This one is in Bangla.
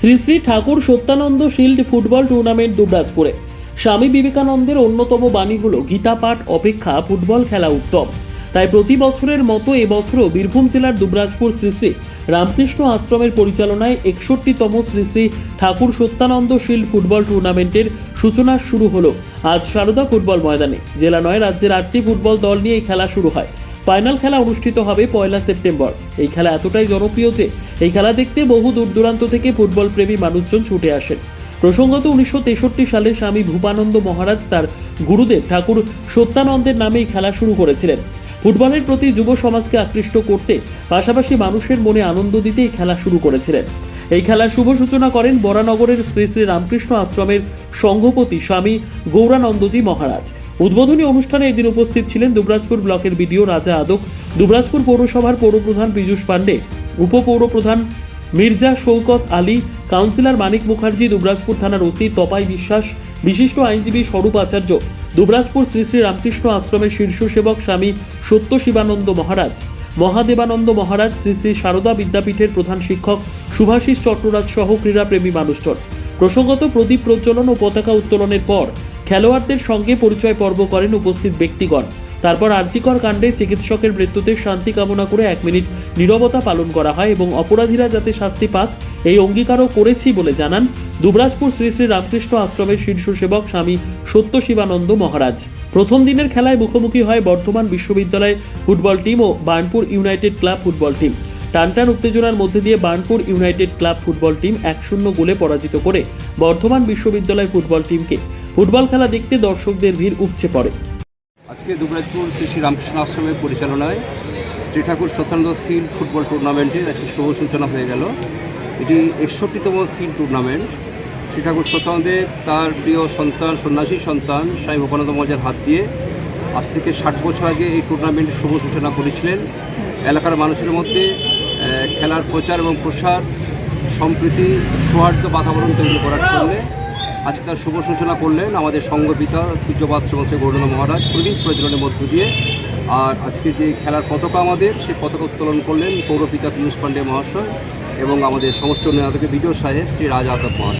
Shri Shri Thakur Satyananda shield football tournament দুবরাজপুরে। Swami বিবেকানন্দের অন্যতম বাণী হল গীতা পাঠ অপেক্ষা ফুটবল খেলা উত্তম। তাই প্রতি বছরের মতো এবছরও বীরভূম জেলার দুবরাজপুর শ্রী শ্রী রামকৃষ্ণ আশ্রমের পরিচালনায় একষট্টিতম শ্রী শ্রী ঠাকুর সত্যানন্দ শিল্ড ফুটবল টুর্নামেন্টের সূচনা শুরু হলো। আজ সারদা ফুটবল ময়দানে, জেলা নয় রাজ্যের আটটি ফুটবল দল নিয়ে এই খেলা শুরু হয়। ফাইনাল খেলা অনুষ্ঠিত হবে পয়লা সেপ্টেম্বর। এই খেলা এতটাই জনপ্রিয় যে এই খেলা দেখতে বহু দূর দূরান্ত থেকে ফুটবল প্রেমী মানুষজন ছুটে আসেন। প্রসঙ্গত উনিশশো তেষট্টি সালে স্বামী ভূপানন্দ মহারাজ তার গুরুদেব ঠাকুর সত্যানন্দের নামে এই খেলা শুরু করেছিলেন। ফুটবলের প্রতি যুব সমাজকে আকৃষ্ট করতে পাশাপাশি মানুষের মনে আনন্দ দিতে এই খেলা শুরু করেছিলেন। এই খেলার শুভ সূচনা করেন বরানগরের শ্রী শ্রী রামকৃষ্ণ আশ্রমের সংঘপতি স্বামী গৌরানন্দজি মহারাজ। উদ্বোধনী অনুষ্ঠানে এদিন উপস্থিত ছিলেন দুবরাজপুর ব্লকের বিডিও রাজা আদক, দুবরাজপুর পৌরসভার পৌরপ্রধান পীযূষ পাণ্ডে উপপৌরপ্রধান মির্জা শৌকত আলী, কাউন্সিলর মানিক মুখার্জি, দুবরাজপুর থানার ওসি তপাই বিশ্বাস, বিশিষ্ট আইনজীবী স্বরূপ আচার্য, দুবরাজপুর শ্রী শ্রী রামকৃষ্ণ আশ্রমের শীর্ষ সেবক স্বামী সত্য শিবানন্দ মহারাজ, মহাদেবানন্দ মহারাজ, শ্রী শ্রী সারদা বিদ্যাপীঠের প্রধান শিক্ষক সুভাষিস চট্টরাজ সহ ক্রীড়াপ্রেমী মানুষজন। প্রসঙ্গত প্রদীপ প্রজ্বলন ও পতাকা উত্তোলনের পর খেলোয়াড়দের সঙ্গে পরিচয় পর্ব করেন উপস্থিত ব্যক্তিগণ। তারপর আর্জিকর কাণ্ডে চিকিৎসকের মৃত্যুতে শান্তি কামনা করে এক মিনিট নীরবতা পালন করা হয় এবং অপরাধীরা যাতে শাস্তি পাক, এই অঙ্গীকারও করেছি বলে জানান দুবরাজপুর শ্রী শ্রী রামকৃষ্ণ আশ্রমের শীর্ষ সেবক স্বামী সত্য শিবানন্দ মহারাজ। প্রথম দিনের খেলায় মুখোমুখি হয় বর্ধমান বিশ্ববিদ্যালয় ফুটবল টিম ও Burnpur united club football team. টানটান উত্তেজনার মধ্যে দিয়ে Burnpur united club football team এক শূন্য গোলে পরাজিত করে বর্ধমান বিশ্ববিদ্যালয় ফুটবল টিমকে। ফুটবল খেলা দেখতে দর্শকদের ভিড় উপচে পড়ে। আজকে দুবরাজপুর শ্রী শ্রী রামকৃষ্ণ আশ্রমের পরিচালনায় শ্রী ঠাকুর সত্যানন্দ সিল ফুটবল টুর্নামেন্টের আজকে শুভ সূচনা হয়ে গেল। এটি একষট্টিতম সিল টুর্নামেন্ট। শ্রী ঠাকুর সত্যানন্দের তার প্রিয় সন্তান, সন্ন্যাসী সন্তান স্বামী ভোপানন্দ মজার হাত দিয়ে আজ থেকে ষাট বছর আগে এই টুর্নামেন্টের শুভ সূচনা করেছিলেন। এলাকার মানুষের মধ্যে খেলার প্রচার এবং প্রসার সম্প্রীতি, সৌহার্দ্য বাতাবরণ তৈরি করার জন্যে আজকে তার শুভ সূচনা করলেন আমাদের সঙ্গপিতা পূজ্যপাত শ্রমশ্রী গৌরণ মহারাজ। প্রদীপ প্রজ্বলনের মধ্য দিয়ে। আর আজকে যে খেলার পতাকা আমাদের সেই পতাকা উত্তোলন করলেন পৌরপিতা পীযূষ পাণ্ডে মহাশয় এবং আমাদের সমস্ত নেতাকে বিডিও সাহেব শ্রী রাজ আদব মহাশয়।